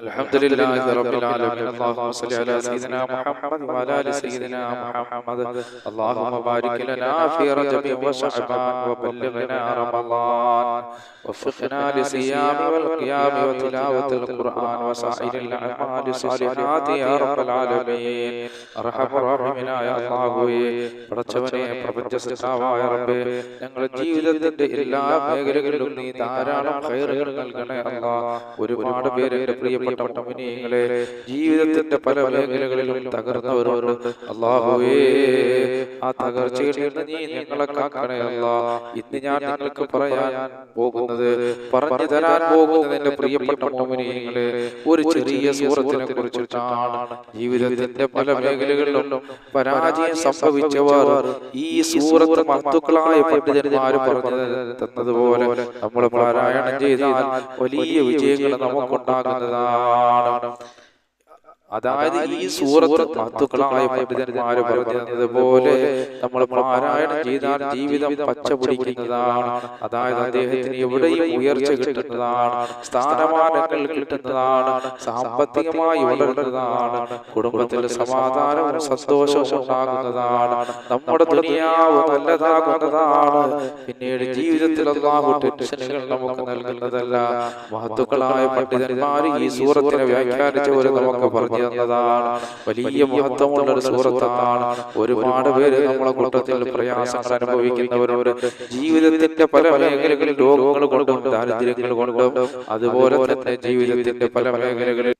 الحمد لله رب العالمين اللهم صل على سيدنا محمد وعلى ال سيدنا محمد اللهم بارك لنا في رجب وشعبان وبلغنا رمضان وفقنا للصيام والقيام وتلاوة القرآن وسائر الأعمال الصالحات يا رب العالمين അർഹമ റഹീമിനായ അല്ലാഹുവേ പടച്ചവനെ പ്രപഞ്ച സൃഷ്ടാവായ റബ്ബേ ഞങ്ങളുടെ ജീവിതത്തിന്റെ എല്ലാ മേഖലകളിലും നീ ധാരാളം ഖൈറുകൾ നൽകണേ അല്ലാ ഒരുപാട് പേര് എൻ്റെ പ്രിയപ്പെട്ട മുനിയങ്ങളെ ജീവിതത്തിന്റെ പല മേഖലകളിലും തകർന്നവരോട് അല്ലാഹുവേ ആ തകർച്ചയിൽ നിന്ന് നീ ഞങ്ങളെ കാക്കണേ അല്ലാ. ഇന്ന് ഞാൻ നിങ്ങൾക്ക് പറയാൻ പോകുന്നത് പറഞ്ഞു തരാൻ പോകുന്നത് എന്റെ പ്രിയപ്പെട്ട മോമിനിയങ്ങളെ ഒരു ചെറിയ സൂറത്തിനെ കുറിച്ചിട്ടാണ് ജീവിതത്തിന്റെ പല മേഖലകളിലും പരാജയം സംഭവിച്ചവർ ഈ സൂറത്ത് മഹത്തുക്കളായ പണ്ഡിതന്മാര് പറഞ്ഞു തന്നതുപോലെ നമ്മൾ പാരായണം ചെയ്താൽ വലിയ വിജയങ്ങൾ നമുക്കുണ്ടാകുന്നതാണ്. النار അതായത് ഈ സൂറത്ത് മഹത്തുക്കളായ പണ്ഡിതന്മാര് പറഞ്ഞതുപോലെ നമ്മൾ പാരായണം ചെയ്താൽ ജീവിതം പച്ച പിടിക്കുന്നതാണ്. അതായത് അദ്ദേഹത്തിന് എവിടെയും ഉയർച്ച കിട്ടുന്നതാണ്. സ്ഥാനമാനങ്ങൾ കിട്ടുന്നതാണ്. സാമ്പത്തികമായി വളരുന്നതാണ് കുടുംബത്തിൽ സമാധാനവും സന്തോഷവും ഉണ്ടാകുന്നതാണ്. നമ്മുടെ ദുനിയാവ് നല്ലതാകുന്നതാണ്. പിന്നീട് ജീവിതത്തിൽ അള്ളാഹു ടെൻഷനുകൾ നമുക്ക് നൽകുന്നതല്ല. മഹത്തുക്കളായ പണ്ഡിതന്മാർ ഈ സൂറത്തിനെ വ്യാഖ്യാനിച്ചവർ നമുക്ക് പറഞ്ഞു എന്നതാണ് വലിയ മഹത്വമുള്ള ഒരു സുഹൃത്താണ്. ഒരുപാട് പേര് നമ്മളെ കൂട്ടത്തിൽ പ്രയാസങ്ങൾ അനുഭവിക്കുന്നവരോട് ജീവിതത്തിന്റെ പല മേഖലകളിൽ രോഗങ്ങൾ കൊണ്ടും ദാരിദ്ര്യങ്ങൾ കൊണ്ടും അതുപോലെ തന്നെ ജീവിതത്തിന്റെ പല മേഖലകളിൽ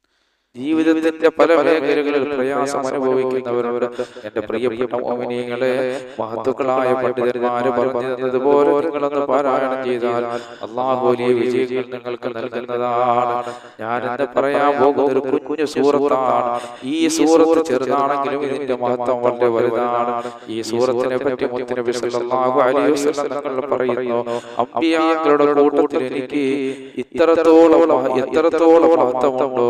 ജീവിതത്തിന്റെ പല മേഖലകളിൽ പ്രയാസം അനുഭവിക്കുന്നവരോട് എന്റെ പ്രിയപ്പെട്ട മോമിനിയങ്ങളെ മഹത്തുക്കളായ പണ്ഡിതന്മാര് പറഞ്ഞു തന്നതുപോലെ നിങ്ങളൊന്ന് പാരായണം ചെയ്താൽ അള്ളാഹു വലിയ വിജയങ്ങൾ നിങ്ങൾക്ക് നൽകുന്നതാണ്. ഞാൻ എന്നെ പറയാൻ പോകുന്ന ഒരു കുഞ്ഞു സൂറത്താണ് ഈ സൂറത്ത് ചെറുതാണെങ്കിലും ഇതിന്റെ മഹത്വം വളരെ വലുതാണ്. ഈ സൂറത്തിനെ പറ്റി മുത്തിനെ വിസല്ലാഹു അലൈഹി വസല്ലം തങ്ങൾ പറയുന്നു അമ്പിയാക്കളുടെ കൂട്ടത്തിൽ എനിക്ക് ഇത്രത്തോളം എത്രത്തോളം മഹത്വമുണ്ടോ?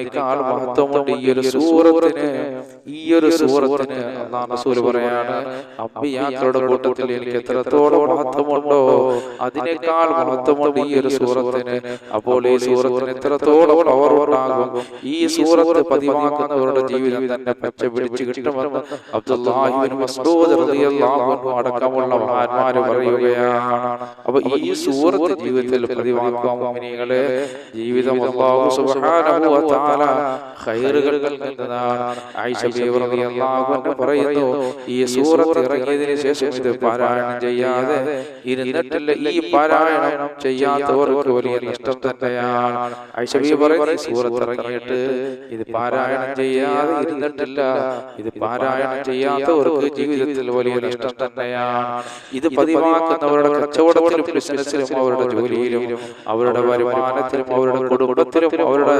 അതിനേക്കാൾ മഹത്വമുണ്ട് ഈ ഒരു സൂറത്തിന്. ഈ ഒരു സൂറത്തിന് റസൂൽ പറയാണ് അമ്പിയാക്കളുടെ കൂട്ടത്തിൽ എനിക്ക് എത്രത്തോളം മഹത്വമുണ്ടോ? അതിനേക്കാൾ മഹത്വമുണ്ട് ഈ ഒരു സൂറത്തിന്. അപ്പോൾ ഈ സൂറത്തിന് എത്രത്തോളം പവർ ഉണ്ടാകും? ഈ സൂറത്ത് പതിവാക്കുന്നവരുടെ ജീവിതം തന്നെ പച്ച പിടിച്ചു കിട്ടുമെന്ന് അബ്ദുല്ലാഹിബിൻ മസ്ഊദ് റളിയല്ലാഹു അൻഹു അടക്കമുള്ള മഹാന്മാര് പറയുകയാണ്. അപ്പൊ ഈ സൂറത്ത് ജീവിതത്തിൽ പതിവാക്കുക മുഅ്മിനീങ്ങളെ ജീവിതം അല്ലാഹു സുബ്ഹാനഹു വ തആല ഖൈറുകൾ നൽകുന്നതാണ്. ആയിഷ പറയുന്നു ഈ സൂറത്ത് ഇറങ്ങിയതിനു ശേഷം ഇത് പാരായണം ചെയ്യാതെ ഇരുന്നിട്ടില്ല. ഈ പാരായണം ചെയ്യാത്തവർക്ക് വലിയ നഷ്ടം തന്നെയാണ്. ആയിഷ ബീവി പറയുന്നു സൂറത്ത് ഇറങ്ങിയിട്ട് ഇത് പാരായണം ചെയ്യാതെ ഇരുന്നിട്ടില്ല. ഇത് പാരായണം ചെയ്യാത്തവർക്ക് ജീവിതത്തിൽ വലിയ നഷ്ടം തന്നെയാണ്. ഇത് പതിവാക്കുന്നവരുടെ കച്ചവടത്തിലും ബിസിനസ്സിലും അവരുടെ ജോലിയിലും അവരുടെ വരുമാനത്തിലും അവരുടെ കുടുംബത്തിലും അവരുടെ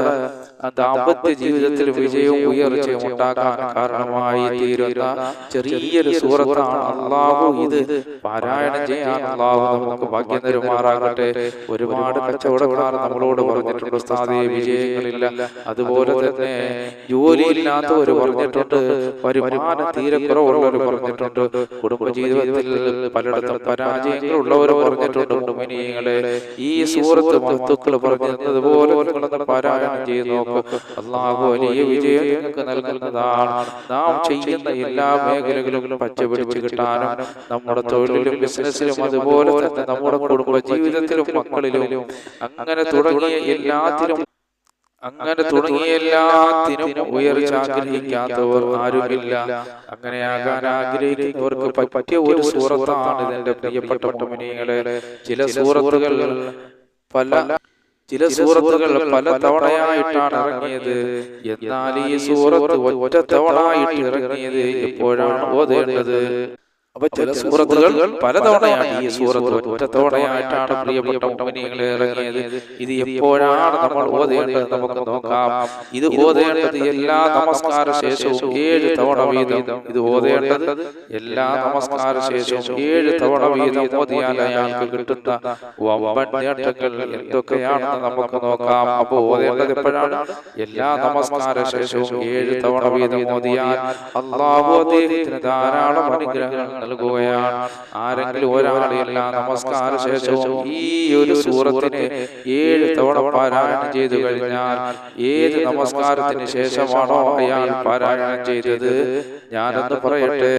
ദാമ്പത്യ ജീവിതത്തിൽ വിജയവും ഉയർച്ചയും ഉണ്ടാക്കാൻ കാരണമായി തീരുന്ന ചെറിയൊരു സൂറത്താണ് അള്ളാഹു. ഇത് പാരായണം ചെയ്യാൻ അള്ളാഹു. നമുക്ക് ഭാഗ്യം തരുമാറാകട്ടെ ഒരുപാട് കച്ചവടക്കാർ നമ്മളോട് പറഞ്ഞിട്ടുണ്ട്. സ്ഥാനീയ വിജയങ്ങളില്ല. അതുപോലെ തന്നെ ജോലിയില്ലാത്തവർ പറഞ്ഞിട്ടുണ്ട്. വരുമാനം തീരെ കുറവുള്ളവർ പറഞ്ഞിട്ടുണ്ട്. കുടുംബ ജീവിതത്തിൽ പലയിടത്തും പരാജയങ്ങൾ ഉള്ളവർ പറഞ്ഞിട്ടുണ്ട് മുമിനിയങ്ങളെ ഈ സൂറത്ത് മഹത്തുക്കൾ പറഞ്ഞതുപോലെ പോലെ പാരായണം ചെയ്ത് നോക്ക്. അള്ളാഹു വലിയ വിജയം നിങ്ങൾക്ക് നൽകുന്നതാണ്. നാം ചെയ്യുന്ന എല്ലാ മേഖലകളിലും പച്ചപിടിച്ച് കിട്ടാനും നമ്മുടെ തൊഴിലിലും ബിസിനസ്സിലും അതുപോലെ തന്നെ നമ്മുടെ കുടുംബ ജീവിതത്തിലും മക്കളിലും അങ്ങനെ തുടങ്ങിയ എല്ലാത്തിലും അങ്ങനെ തുടങ്ങിയ എല്ലാത്തിനും ഉയർച്ച ആഗ്രഹിക്കാത്തവർ ആരുമില്ല. അങ്ങനെയാകാൻ ആഗ്രഹിക്കുന്നവർക്ക് പറ്റിയ ഒരു സൂറത്താണ് ഇതിന്റെ പ്രിയപ്പെട്ട മുനികളെ ചില സൂറത്തുകൾ പല ചില സൂറത്തുകൾ പല തവണയായിട്ടാണ് ഇറങ്ങിയത്. എന്നാൽ ഈ സൂറത്ത് ഒറ്റ തവണയായിട്ട് ഇറങ്ങിയത് എപ്പോഴാണ് ഓതേണ്ടത് അപ്പൊ ചില സൂറത്തുകൾ പലതവണയാണ് ഈ സൂറത്ത് ഒറ്റ തവണയായിട്ടാണ് പ്രിയപ്പെട്ട മുഅ്മിനീങ്ങളെ ഇറങ്ങിയത്. ഇത് എപ്പോഴാണ് നമ്മൾ ഓതേണ്ടത് നമുക്ക് നോക്കാം. ഇത് ഓതേണ്ടത് എല്ലാ നമസ്കാര ശേഷവും ഏഴ് തവണ വീതം ഇത് ഓതേണ്ടത് എല്ലാ നമസ്കാര ശേഷവും ഏഴ് തവണ വീതം ഓതിയാൽ അയാൾക്ക് കിട്ടുന്ന വമ്പൻ നേട്ടങ്ങൾ എന്തൊക്കെയാണെന്ന് നമുക്ക് നോക്കാം. അപ്പൊ ഓതേണ്ടത് എപ്പോഴാണ്? എല്ലാ നമസ്കാര ശേഷവും ഏഴ് തവണ വീതം ഓതിയാൽ അള്ളാഹു അദ്ദേഹത്തിന് ധാരാളം അനുഗ്രഹങ്ങൾ നൽകുകയാണ് ആരെങ്കിലും ഒരാളെല്ലാം നമസ്കാര ശേഷവും ഈ ഒരു സൂറത്തിന് ഏഴ് തവണ പാരായണം ചെയ്തു കഴിഞ്ഞാൽ ഏത് നമസ്കാരത്തിന് ശേഷമാണോ അയാൾ പാരായണം ചെയ്തത്? ഞാനെന്ന് പറയട്ടെ.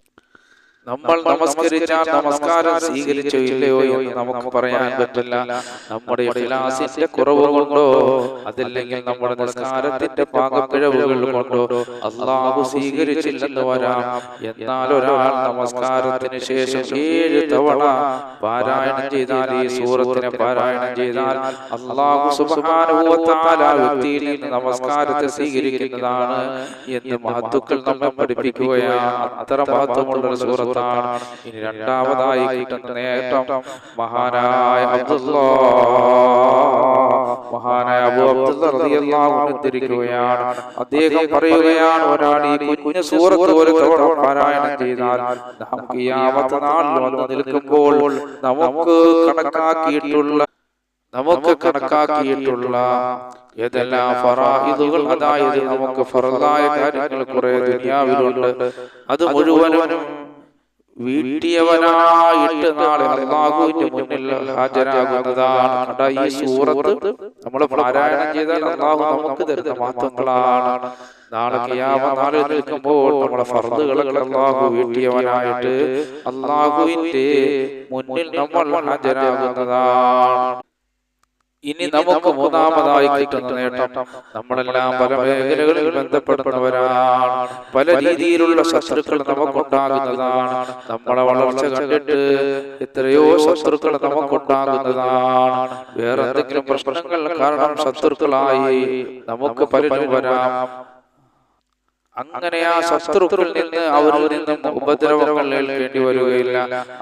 നമ്മൾ നമസ്കരിച്ചാൽ നമസ്കാരം സ്വീകരിച്ചോ ഇല്ലയോ എന്ന് നമുക്ക് പറയാൻ പറ്റില്ല. നമ്മുടെ ഇഖ്ലാസിന്റെ കുറവ് കൊണ്ടോ അതല്ലെങ്കിൽ നമ്മുടെ നിസ്കാരത്തിന്റെ പാകപ്പിഴവുകൾ കൊണ്ടോ അള്ളാഹു സ്വീകരിച്ചില്ലെന്ന് വരാം. എന്നാൽ ഒരാൾ നമസ്കാരത്തിന് ശേഷം ഏഴ് തവണ പാരായണം ചെയ്താൽ ഈ സൂറത്തിനെ പാരായണം ചെയ്താൽ അള്ളാഹു സുബാനുഭവത്താൽ ആ വ്യക്തിയിൽ നിന്ന് നമസ്കാരത്തെ സ്വീകരിക്കുന്നതാണ് എന്ന് മഹത്തുക്കൾ നമ്മെ പഠിപ്പിക്കുകയാണ്. അത്ര മഹത്വമുള്ള ഒരു സൂറത്താണ്. ഇനി രണ്ടാമതായി കിട്ടുന്ന നേട്ടം മഹാനായ അബ്ദുള്ള മഹാനായ അബൂ റളിയല്ലാഹു അൻഹു അദ്ദേഹം പറയുകയാണ് ഒരാൾ ഈ കുഞ്ഞു സൂറത്ത് ഒരു പാരായണം ചെയ്താൽ നാം ഖിയാമത്ത് നാളിൽ വന്ന് നിൽക്കുമ്പോൾ നമുക്ക് കണക്കാക്കിയിട്ടുള്ള നമുക്ക് കണക്കാക്കിയിട്ടുള്ള ഏതെല്ലാം ഫറായിദുകൾ അതായത് നമുക്ക് ഫറലായ കാര്യങ്ങൾ കുറെ ദുനിയാവിലുണ്ട്. അത് മുഴുവനും വീട്ടിയവനായിട്ട് നാളെ അള്ളാഹുവിന്റെ മുന്നിൽ ഹാജരാകുന്നതാണ്. കണ്ട ഈ സൂറത്ത് നമ്മൾ പാരായണം ചെയ്താൽ അള്ളാഹു നമുക്ക് തരുന്ന മഹത്വങ്ങളാണ്. നാളെ നാളിൽ നിൽക്കുമ്പോൾ നമ്മുടെ ഫർദുകളൊക്കെ അള്ളാഹു വീട്ടിയവനായിട്ട് അള്ളാഹുവിന്റെ മുന്നിൽ നമ്മൾ ഹാജരാകുന്നതാണ്. ഇനി നമുക്ക് മൂന്നാമതായി കിട്ടുന്ന നേട്ടം. നമ്മളെല്ലാം പല മേഖലകളിൽ ബന്ധപ്പെടുന്നവരാണ്. പല രീതിയിലുള്ള ശത്രുക്കൾ നമുക്കുണ്ടാകുന്നതാണ്. നമ്മളെ വളർച്ച കണ്ടിട്ട് എത്രയോ ശത്രുക്കൾ നമുക്കുണ്ടാകുന്നതാണ് വേറെ എന്തെങ്കിലും പ്രശ്നങ്ങൾ കാരണം ശത്രുക്കളായി നമുക്ക് പലരും വരാം. അങ്ങനെ ആ ശത്രുക്കളിൽ നിന്ന് അവരിൽ നിന്നും ഉപദ്രവങ്ങൾ ഏൽക്കേണ്ടി വരികയില്ല.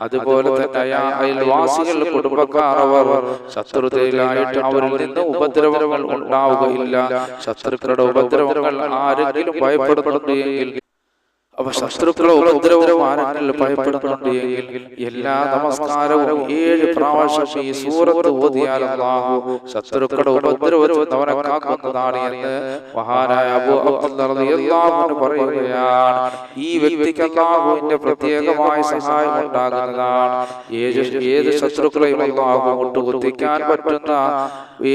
അതുപോലെ തന്നെ അയൽവാസികൾ കുടുംബക്കാർ അവർ ശത്രുതയിലായിട്ട് അവരിൽ നിന്ന് ഉപദ്രവങ്ങൾ ഉണ്ടാവുകയില്ല. ശത്രുക്കളുടെ ഉപദ്രവങ്ങൾ ആരെങ്കിലും ഭയപ്പെടുന്നുണ്ട് എങ്കിൽ അപ്പൊ ശത്രുക്കളോ ഉപദ്രവവും ആരെങ്കിലും ഭയപ്പെടുന്നുണ്ട് എങ്കിൽ എല്ലാ നമസ്കാരവും ഏഴ് പ്രാവശ്യം ഈ സൂറത്ത് ഓതിയാൽ അല്ലാഹു ശത്രുക്കളുടെ ഉപദ്രവത്തിൽ അവനെ കാക്കുന്നതാണ് എന്ന് മഹാനായ അബൂ അബ്ദുല്ല റളിയല്ലാഹു അൻഹു പറയുകയാണ് ഈ വ്യക്തിക്ക് അല്ലാഹുവിന്റെ പ്രത്യേകമായ സഹായം ഉണ്ടാകുന്നതാണ്. ഏത് ഏത് ശത്രുക്കളെയും അല്ലാഹു മുട്ടുകുത്തിക്കാൻ പറ്റുന്ന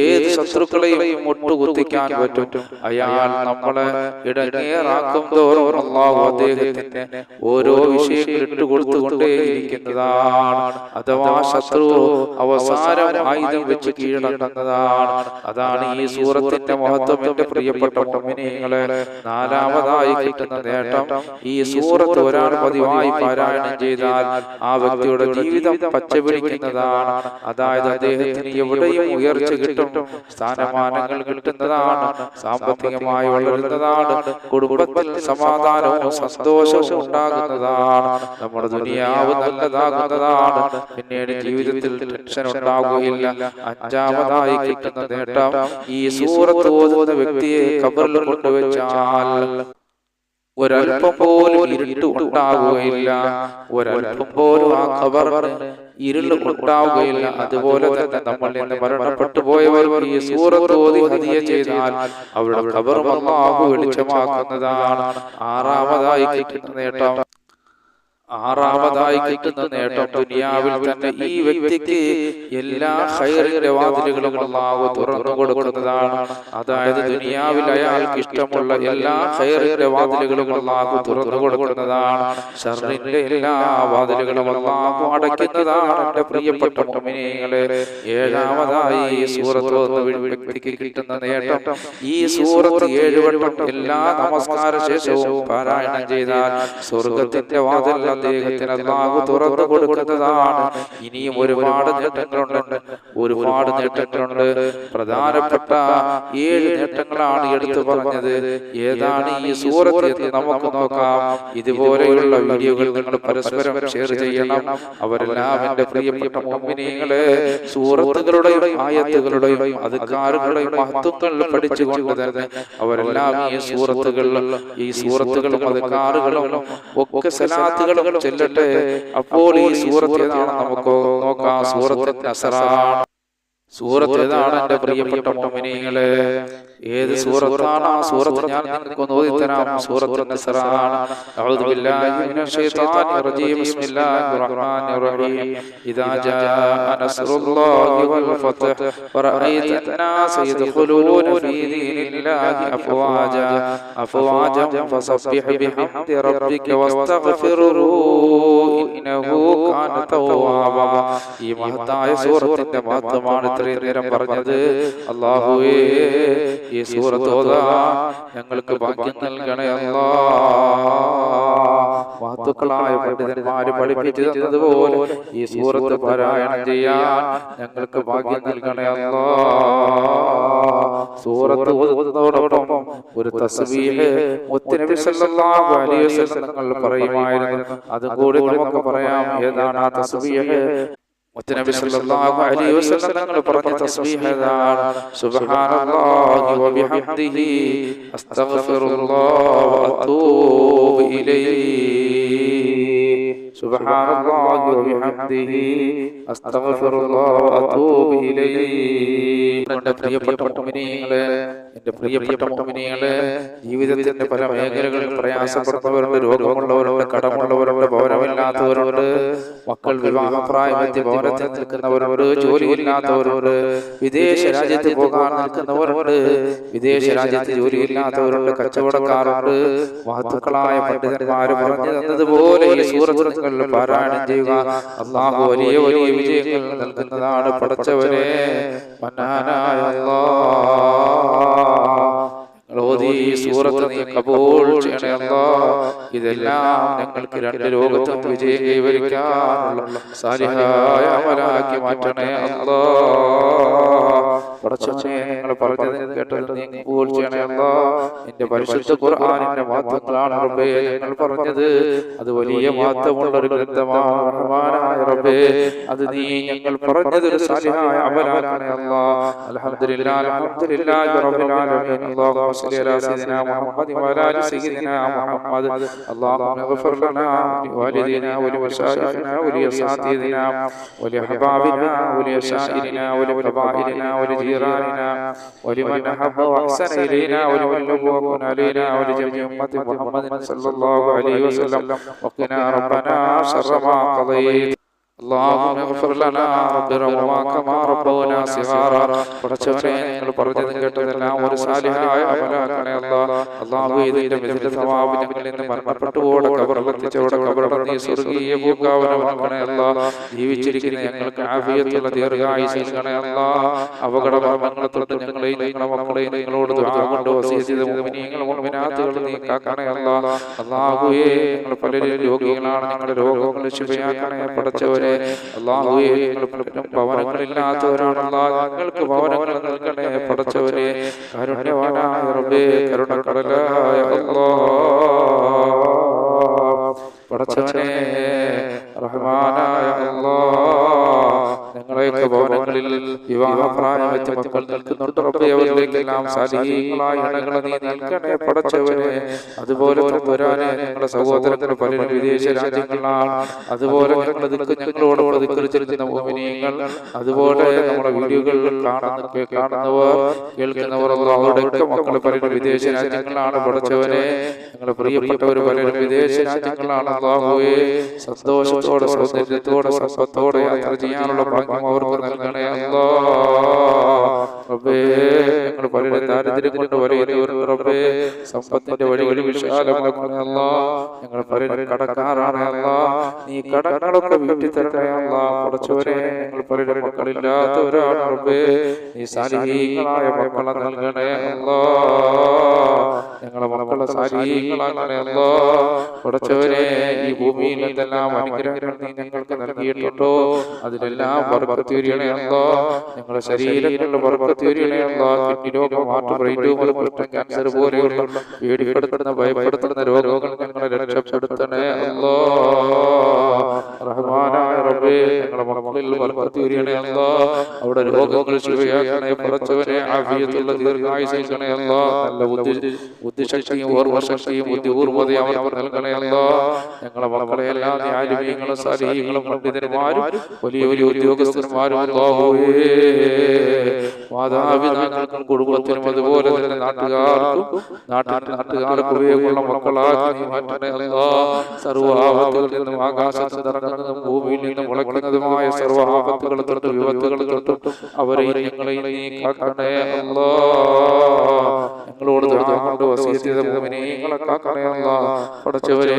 ഏത് ശത്രുക്കളെയും മുട്ടുകുത്തിക്കാൻ പറ്റും. അയാൾ നമ്മളെ ഇടങ്ങേറാക്കും തോറും അല്ലാഹു അദ്ദേഹത്തിന് ഓരോ വിഷയങ്ങൾ ഇട്ടുകൊടുത്തുകൊണ്ടേയിരിക്കുന്നതാണ്. അഥവാ ശത്രു അവസാനം ആയുധം വെച്ച് കീഴടങ്ങുന്നതാണ്. അതാണ് ഈ സൂറത്തിന്റെ മഹത്വം എന്റെ പ്രിയപ്പെട്ട നാലാമതായി കിട്ടുന്ന നേട്ടം ഈ സൂറത്ത് ഒരാൾ പതിവായി പാരായണം ചെയ്താൽ ആ വ്യക്തിയുടെ ജീവിതം പച്ചപിടിക്കുന്നതാണ്. അതായത് അദ്ദേഹത്തിന് എവിടെയും ഉയർച്ച കിട്ടും സ്ഥാനമാനങ്ങൾ കിട്ടുന്നതാണ് സാമ്പത്തികമായി വളരുന്നതാണ് കുടുംബത്തിൽ സമാധാനവും സന്തോഷവും ഉണ്ടാകുന്നതാണ് നമ്മുടെ ദുനിയാവ് നല്ലതാകുന്നതാണ്. പിന്നീട് ജീവിതത്തിൽ ടെൻഷൻ ഉണ്ടാകുകയില്ല അഞ്ചാമതായി കിട്ടുന്ന നേട്ടം ഈ സൂറത്ത് ഓതുന്ന വ്യക്തിയെ കബറിൽ കൊണ്ടുവച്ചാൽ ഒരൽപ്പം പോലും ഇരുട്ട് ഉണ്ടാകുകയില്ല ഒരൽപ്പം പോലും ആ ഖബറിന് ഇരുൾ ഉണ്ടാവുകയില്ല അതുപോലെ തന്നെ നമ്മൾ ഇന്ന് മരണപ്പെട്ടു പോയവർ ഈ സൂറത്ത് ഓതി ഹദിയ ചെയ്താൽ അവരുടെ ഖബറും അല്ലാഹു വെളിച്ചമാക്കുന്നതാണ്. ആറാമതായി കിട്ടുന്ന നേട്ടം ആറാമതായി കിട്ടുന്ന നേട്ടം ദുനിയാവിൽ തന്നെ ഈ വ്യക്തിക്ക് എല്ലാ ഹൈറിന്റെ വാതിലുകളും അള്ളാഹു തുറന്നു കൊടുക്കുന്നതാണ്. അതായത് ദുനിയാവിൽ അയാൾക്ക് ഇഷ്ടമുള്ള എല്ലാ ഹൈറിന്റെ വാതിലുകളും അള്ളാഹു തുറന്നു കൊടുക്കുന്നതാണ്. ഷർറിന്റെ എല്ലാ വാതിലുകളും അള്ളാഹു അടയ്ക്കുന്നതാണ് എന്റെ പ്രിയപ്പെട്ട മുഅ്മിനീങ്ങളെ ഏഴാമതായി സൂറത്ത് വ്യക്തിക്ക് കിട്ടുന്ന നേട്ടം. ഈ സൂറത്ത് ഏഴുവട്ടം എല്ലാ നമസ്കാര ശേഷവും പാരായണം ചെയ്താൽ സ്വർഗത്തിന്റെ വാതിൽ അദ്ദേഹത്തിന് അള്ളാഹു തുറന്നു കൊടുക്കുന്നതാണ്. ഇനിയും ഒരുപാട് നേട്ടങ്ങളുണ്ട്. ഒരുപാട് നേട്ടങ്ങളുണ്ട്. പ്രധാനപ്പെട്ട ഏഴ് നേട്ടങ്ങളാണ് എടുത്തു പറഞ്ഞത്. ഏതാണ് ഈ സൂറത്ത് എന്ന് നമുക്ക് നോക്കാം. ഇതുപോലെയുള്ള വീഡിയോകൾ നിങ്ങൾ പരസ്പരം ഷെയർ ചെയ്യണം. അവരെല്ലാം എന്റെ പ്രിയപ്പെട്ട മോമിനികളെ സൂറത്തുകളുടെയും ആയത്തുകളുടെയും അധികാരങ്ങളുടെയും മഹത്വങ്ങൾ പഠിച്ചുകൊണ്ട് തന്നെ അവരെല്ലാം ഈ സൂറത്തുകൾ ഈ സൂറത്തുകളും അധികാറുകളും ഒക്കെ സലാത്തുകളും മക്കളും ചെല്ലട്ടെ അപ്പോൾ ഈ സൂറത്ത് ഏതാണ് നമുക്ക് നോക്കാം. സൂറത്തിന്റെ അസറാണ്. സൂറത്ത് ഏതാണ് എന്റെ പ്രിയപ്പെട്ട മോമിനികളെ? ഏത് സൂറത്താണ്? ആ സൂറത്ത് ഞാൻ നിങ്ങൾക്കൊന്ന് ഓതി തരാം. സൂറത്തിന്റെ സറാണ് അഊദു ബില്ലാഹി മിനശ് ശൈത്താനിർ റജീം. ബിസ്മില്ലാഹിർ റഹ്മാനിർ റഹീം. ഇദാ ജാഅ دين الله أفواجا أفواجا فسبح بحمد ربك واستغفره إنه كان توابا ഈ മഹത്തായ സൂറത്തിന്റെ മഹത്വമാണ് ഇത്രയും നേരം പറഞ്ഞത് അള്ളാഹുവേ ഈ സൂറത്ത് ഓതാ ഞങ്ങൾക്ക് ഭാഗ്യം നൽകണേ അല്ലാ മഹത്തുക്കളായ പണ്ഡിതന്മാര് പഠിപ്പിച്ചു തന്നതുപോലെ ഈ സൂറത്ത് പാരായണം ചെയ്യാൻ ഞങ്ങൾക്ക് ഭാഗ്യം നൽകണേ അല്ലാ സൂറത്ത് ഓതുന്നതോടൊപ്പം ഒരു തസ്ബീഹ് മുത്തനബി സല്ലല്ലാഹു അലൈഹി വസല്ലം തങ്ങൾ പറയുമായിരുന്നു. അതുകൂടി നമുക്ക് പറയാം ഏതാണ് ആ തസ്ബീഹ് മുത്തനബി സല്ലല്ലാഹു അലൈഹി വസല്ലം തങ്ങൾ പറഞ്ഞ തസ്ബീഹ് ഇതാണ് സുബ്ഹാനല്ലാഹി വബിഹംദിഹി അസ്തഗ്ഫിറുല്ലാഹ വഅതൂബു ഇലൈഹി. സുബ്ഹാനല്ലാഹി استغفر الله واتوب ഇലൈഹി. എന്റെ പ്രിയപ്പെട്ട മുഅ്മിനീങ്ങളെ എന്റെ പ്രിയപ്പെട്ട മുഅ്മിനീങ്ങളെ ജീവിതത്തിന്റെ പല മേഖലകളിൽ പ്രയാസപ്പെടുന്നവരുണ്ട് രോഗമുള്ളവരുണ്ട് കടമുള്ളവരുണ്ട് ഭവനമില്ലാത്തവരുണ്ട് മക്കൾ വിവാഹപ്രായമെത്തി ഭവനത്തിൽ നിൽക്കുന്നവരുണ്ട് ജോലിയില്ലാത്തവരുണ്ട് വിദേശ രാജ്യത്ത് പോകാൻ നിൽക്കുന്നവരുണ്ട് വിദേശ രാജ്യത്ത് ജോലിയില്ലാത്തവരുണ്ട് കച്ചവടക്കാരുണ്ട് മഹത്തുക്കളായ പണ്ഡിതന്മാർ പറഞ്ഞു തന്നതുപോലെ ഈ സൂറത്ത് പാരായണം ചെയ്യുക. അള്ളാഹു വലിയ വലിയ വിജയങ്ങൾ നൽകുന്നതാണ് പടച്ചവരെ മന്നാനായ ഓതി ഈ സൂറത്ത് നീ കബൂൾ ചെയ്യണേ അല്ലാ. ഇതെല്ലാം ഞങ്ങൾക്ക് രണ്ട് ലോകത്തും വിജയം കൈവരിക്കാനുള്ള സാലിഹായ അമലാക്കി മാറ്റണേ അല്ലാ. പടച്ചവനെ നിങ്ങൾ പറഞ്ഞത് കേട്ടത് നീ കബൂൾ ചെയ്യണേ അല്ലാ. നിന്റെ പരിശുദ്ധ ഖുർആനിന്റെ മഹത്വങ്ങളാണ് റബ്ബേ ഞങ്ങൾ പറഞ്ഞത്. അത് വലിയ മഹത്വമുള്ള ഒരു ഗ്രന്ഥമാണ് റഹ്മാനായ റബ്ബേ. അത് നീ ഞങ്ങൾ പറഞ്ഞത് ഒരു സാലിഹായ അമലാക്കണേ അല്ലാ. അൽഹംദുലില്ലാഹി അൽഹംദുലില്ലാ റബ്ബിൽ ആലമീൻ. അല്ലാഹു صل على سيدنا محمد وعلى ال سيدنا محمد اللهم اغفر لنا ولوالدينا ولمشايخنا ولاساتذتنا ولأحبابنا ولأشائرنا ولقبائلنا ولجيراننا ولمن أحب وأحسن إلينا ولمن لم يكن علينا ولجميع أمة محمد صلى الله عليه وسلم وقنا ربنا شر ما قضيت اللهم اغفر لنا رب رحمنا كما ربنا صغارا പടച്ചവനെ നിങ്ങൾ പറഞ്ഞതും കേട്ടതെല്ലാം ഒരു സാലിഹായ അമലാക്കണേ അല്ലാ അല്ലാഹു ഇതിന്റെ മിഥില സവാബ് ഞങ്ങളിൽ നിന്ന് മരണപ്പെട്ടുപോടെ കബറിലെത്തിച്ചോടെ കബറട നീ സ്വർഗീയ ഭൂകാവനമാക്കണേ അല്ലാ ജീവിച്ചിരിക്കുന്ന ഞങ്ങൾക്ക് ആഫിയത്തുള്ള ദീർഘായുസ് നൽകണേ അല്ലാ അപകട മരണങ്ങളെ തൊട്ട് ഞങ്ങളെയും ഞങ്ങളുടെ മക്കളെയും നിങ്ങളോട് ദുആ കൊണ്ട് വസീയത്ത് ചെയ്ത മുഅ്മിനീങ്ങൾ മുഅ്മിനാത്തുകൾ നീ കാക്കണേ അല്ലാ അല്ലാഹുവേ ഞങ്ങൾ പലരും രോഗികളാണ് ഞങ്ങളുടെ രോഗങ്ങൾ ശിഫയാക്കണേ പടച്ചവരെ അള്ളാഹുവേ ഞങ്ങൾ പലരും ഭവനങ്ങളില്ലാത്തവരാണല്ലോ. ഞങ്ങൾക്ക് ഭവനങ്ങൾ നൽകണേ പടച്ചവരെ കാരുണ്യവാനായ റബ്ബേ കരുണക്കടലായ പടച്ചവനെ റഹ്മാനായ ഞങ്ങളെയൊക്കെ ഭവനങ്ങളിൽ വിവാഹപ്രായമെത്തി മക്കൾ നിൽക്കുന്നുണ്ട് റബ്ബേ അവരിലേക്കെല്ലാം സാലിഹീങ്ങളായ ഇണകളെ നൽകണേ പടച്ചവനെ. അതുപോലെ തമ്പുരാനെ ഞങ്ങളുടെ സഹോദരങ്ങൾ പലരും വിദേശ രാജ്യങ്ങളിലാണ് അതുപോലെ ഞങ്ങൾ ഞങ്ങളോട് പ്രതികരിച്ചിരിക്കുന്ന മോമിനിയങ്ങൾ അതുപോലെ നമ്മുടെ വീഡിയോകളിൽ കാണുന്ന കാണുന്നവർ കേൾക്കുന്നവർ അവരുടെയൊക്കെ മക്കൾ പലരും വിദേശ രാജ്യങ്ങളിലാണ് പടച്ചവനെ. ഞങ്ങളുടെ പ്രിയപ്പെട്ടവർ പലരും വിദേശ രാജ്യങ്ങളാണ് സന്തോഷത്തോടെ സൗന്ദര്യത്തോടെ സമ്പത്തോടെ യാത്ര ചെയ്യാനുള്ള ഭാഗ്യം അവർക്ക് ദാരിദ്ര്യം കൊണ്ട് വരയുന്നവർ റബ്ബേ സമ്പത്തിന്റെ വഴികൾ വിശാലമാക്കണേ അല്ലാ ഞങ്ങൾ കടക്കാറാണ് നീ കടങ്ങളൊക്കെ വീട്ടിൽ തരണേ ഞങ്ങൾ പലരും മക്കളില്ലാത്തവരാണ് റബ്ബേ നീ സാലിഹീങ്ങളായ മക്കളെ നൽകണേ ഞങ്ങളെ മക്കളെ സാലിഹീങ്ങളാക്കണേ അല്ലാ. പഠിച്ചവരെ ഈ ഭൂമിയിൽ എന്തെല്ലാം അനുഗ്രഹങ്ങൾ നീ ഞങ്ങൾക്ക് നൽകിയിട്ടുണ്ടോ? അതിലെല്ലാം വർക്കത്തീരിയണേ അല്ലാ. ഞങ്ങളുടെ വർക്കത്തീരിയണേ അല്ലാ. കിഡ്നി രോഗം ഹാർട്ട് ബ്രെയിൻ ട്യൂമർ ക്യാൻസർ പോലെയുള്ള പേടിപ്പെടുത്തുന്ന ഭയപ്പെടുത്തുന്ന രോഗങ്ങൾ ഞങ്ങളെ രക്ഷപ്പെടുത്തണേ അല്ലാ. Uh, റഹ്മാനായ റബ്ബേ ഞങ്ങളുടെ മക്കളിൽ അല്ലാ. അവിടെ രോഗങ്ങൾ ആഫിയത്തുള്ള അല്ലാ. നല്ല ബുദ്ധി ബുദ്ധിശക്തിയും ഓർമ്മശക്തിയും ബുദ്ധിപൂർവതയും അവർ നൽകണേ അല്ലാ. മക്കളെ എല്ലാം പണ്ഡിതന്മാരും വലിയ വലിയ ഉദ്യോഗസ്ഥന്മാരും അല്ലാഹുവേ മാതാപിതാക്കൾക്കും കുടുംബത്തിനും അതുപോലെ തന്നെ നാട്ടുകാർക്കും നാട്ടിൽ നാട്ടുകാർക്ക് ഉപയോഗമുള്ള മക്കളാക്കി മാറ്റണേ അല്ലാ. നിന്നും ആകാശത്ത് നിന്നും ഭൂമിയിൽ നിന്നും മുളയ്ക്കുന്നതുമായ സർവഹാപത്തുകൾ തൊട്ട് വിപത്തുകൾ തൊട്ടും അവരെ ഞങ്ങളെ കാക്കണേ ഞങ്ങളോട് കൊണ്ട് പടച്ചവരെ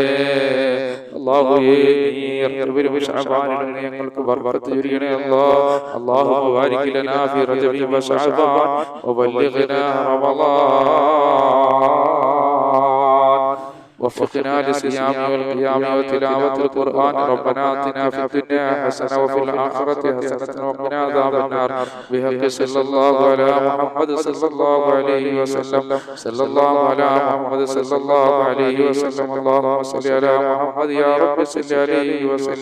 ഞങ്ങൾക്ക് وفقنا للصيام والقيام وتلاوة القرآن ربنا آتنا في الدنيا حسنة وفي الآخرة حسنة وقنا عذاب النار بحق صلى الله على محمد صلى الله عليه وسلم صلى الله على محمد صلى الله عليه وسلم اللهم صل على محمد يا رب صل عليه وسلم